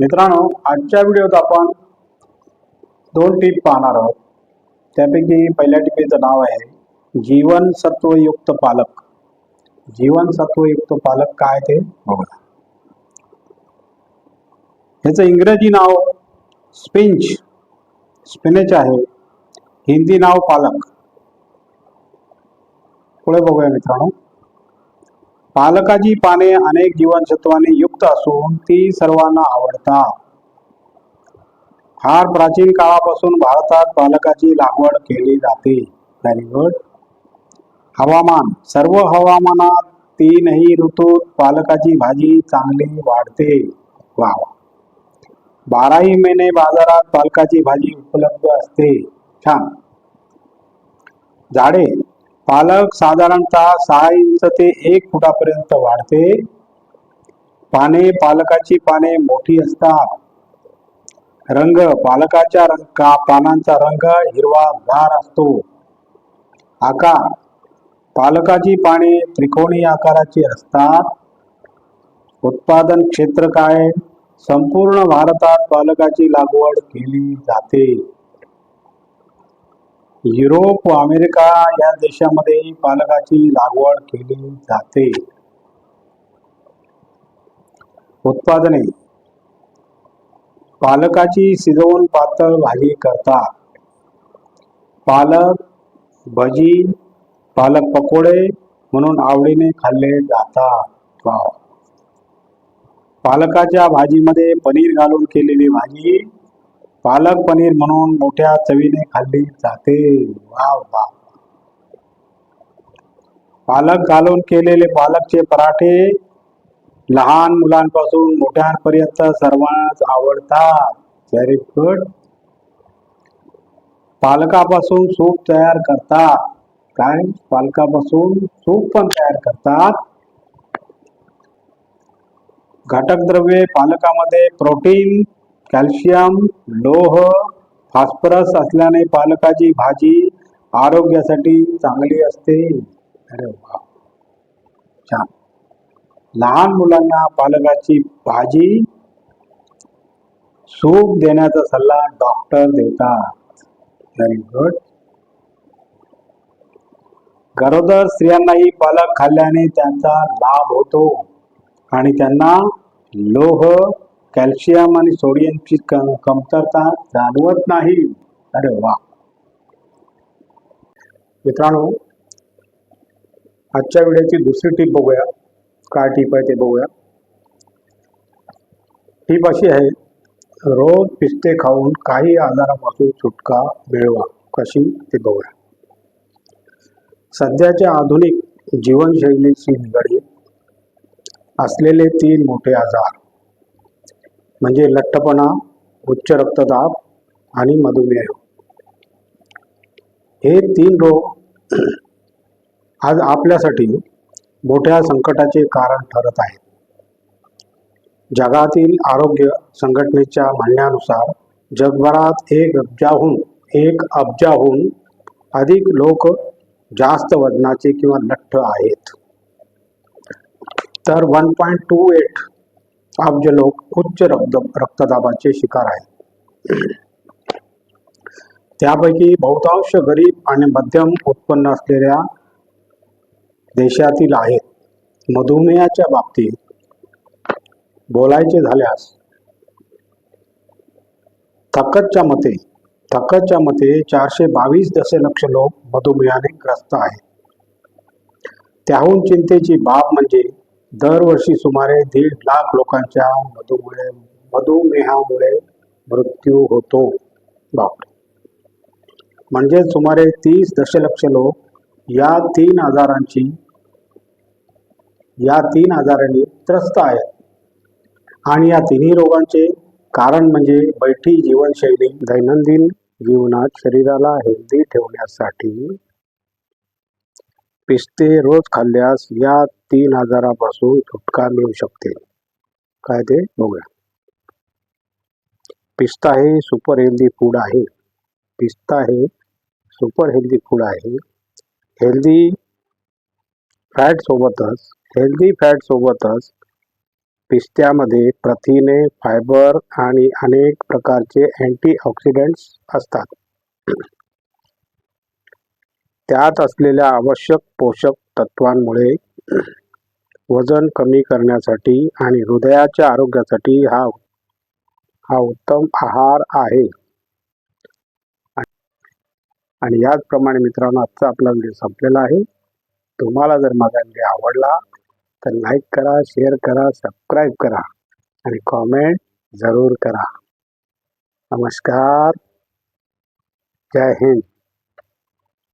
मित्रांनो आजच्या व्हिडिओत आपण दोन टीप पाहणार आहोत. त्यापैकी पहिल्या टिपेचं नाव आहे जीवनसत्वयुक्त पालक. जीवनसत्वयुक्त पालक काय ते? बघूया. ह्याचं इंग्रजी नाव स्पिंच स्पिनेच आहे. हिंदी नाव पालक. पुढे बघूया मित्रांनो. पालकाची पाने अनेक जीवनसत्वाने युक्त असून ती सर्वांना आवडतात फार प्राचीन काळापासून भारतात पालकाची लागवड केली जाते. व्हेरी गुड हवामान. सर्व हवामानात तीनही ऋतूत पालकाची भाजी चांगली वाढते. वा वा. बाराही महिने बाजारात पालकाची भाजी उपलब्ध असते. छान. झाडे. पालक साधारणतः सहा इंच ते एक फुटापर्यंत वाढते. पाने पालकाची पाने मोठी असतात. रंग पालकाच्या रंग का पानांचा रंग हिरवागार असतो. आकार पालकाची पाने त्रिकोणी आकाराची असतात. उत्पादन क्षेत्र काय? संपूर्ण भारतात पालकाची लागवड केली जाते. युरोप व अमेरिका या देशामध्ये पालकाची लागवड केली जाते. उत्पादने. पालकाची शिजवून पातळ भाजी करतात. पालक भजी पालक पकोडे म्हणून आवडीने खाल्ले जातात. पालकाच्या भाजीमध्ये पनीर घालून केलेली भाजी पालक पनीर म्हणून मोठ्या चवीने खाल्ली जाते. वा वा पालक घालून केलेले पालकचे पराठे लहान मुलांपासून मोठ्यांपर्यंत सर्वांनाच आवडतात. व्हेरी गुड पालकापासून सूप तयार करतात. काय पालकापासून सूप पण तयार करतात. घटक द्रव्ये पालकामध्ये प्रोटीन कॅल्शियम लोह फॉस्फरस असल्याने पालकाची भाजी आरोग्यासाठी चांगली असते. अरे वा. छान. लहान मुलांना पालकाची भाजी सूप देण्याचा सल्ला डॉक्टर देतात. व्हेरी गुड गरोदर स्त्रियांनाही पालक खाल्ल्याने त्यांचा लाभ होतो आणि त्यांना लोह कॅल्शियम आणि सोडियमची क- कमतरता जाणवत नाही. अरे वा. मित्रांनो आजच्या व्हिडिओची दुसरी टीप बघूया. काय टीप आहे ते बघूया. टीप अशी आहे रोज पिस्ते खाऊन काही आजारापासून सुटका मिळवा. कशी? ते बघूया. सध्याच्या आधुनिक जीवनशैलीशी निगडीत असलेले तीन मोठे आजार. म्हणजे लठ्ठपणा उच्च रक्तदाब आणि मधुमेह. हे तीन रोग आज आपल्यासाठी मोठ्या संकटाचे कारण ठरत आहेत. जगातील आरोग्य संघटनेच्या म्हणण्यानुसार जगभरात एक अब्जाहून एक अब्जाहून अधिक लोक जास्त वजनाचे किंवा लठ्ठ आहेत. तर वन पॉईंट टू एट अब्ज लोक उच्च रक्त रक्तदाबाचे शिकार आहेत. त्यापैकी बहुतांश गरीब आणि मध्यम उत्पन्न असलेल्या देशातील आहेत. मधुमेहाच्या बाबतीत बोलायचे झाल्यास थकतच्या मते थकतच्या मते चारशे बावीस दशलक्ष लोक मधुमेहाने ग्रस्त आहेत. त्याहून चिंतेची बाब म्हणजे दरवर्षी सुमारे दीड लाख लोकांच्या मधुमेह मधुमेहामुळे मृत्यू होतो. बापरे. म्हणजे सुमारे तीस दशलक्ष लोक या तीन आजारांची या तीन आजारांनी त्रस्त आहेत. आणि या तिन्ही रोगांचे कारण म्हणजे बैठी जीवनशैली दैनंदिन जीवनात शरीराला हेल्दी ठेवण्यासाठी पिस्ते रोज खाल्ल्यास या तीन आजारापासून सुटका मिळू शकते. काय ते? बघूया. पिस्ता हे सुपर हेल्दी फूड आहे. पिस्ता हे सुपर हेल्दी फूड आहे. हेल्दी फॅटसोबतच हेल्दी फॅटसोबतच पिस्त्यामध्ये प्रथिने फायबर आणि अनेक प्रकारचे अँटीऑक्सिडंट्स असतात. त्यात असलेल्या आवश्यक पोषक तत्वांमुळे वजन कमी करण्यासाठी आणि हृदयाच्या आरोग्यासाठी हा हा उत्तम आहार आहे. आणि याचप्रमाणे मित्रांनो आजचा आपला व्हिडिओ संपलेला आहे. तुम्हाला जर माझा व्हिडिओ आवडला तर लाईक करा शेअर करा सबस्क्राईब करा आणि कॉमेंट जरूर करा. नमस्कार. जय हिंद.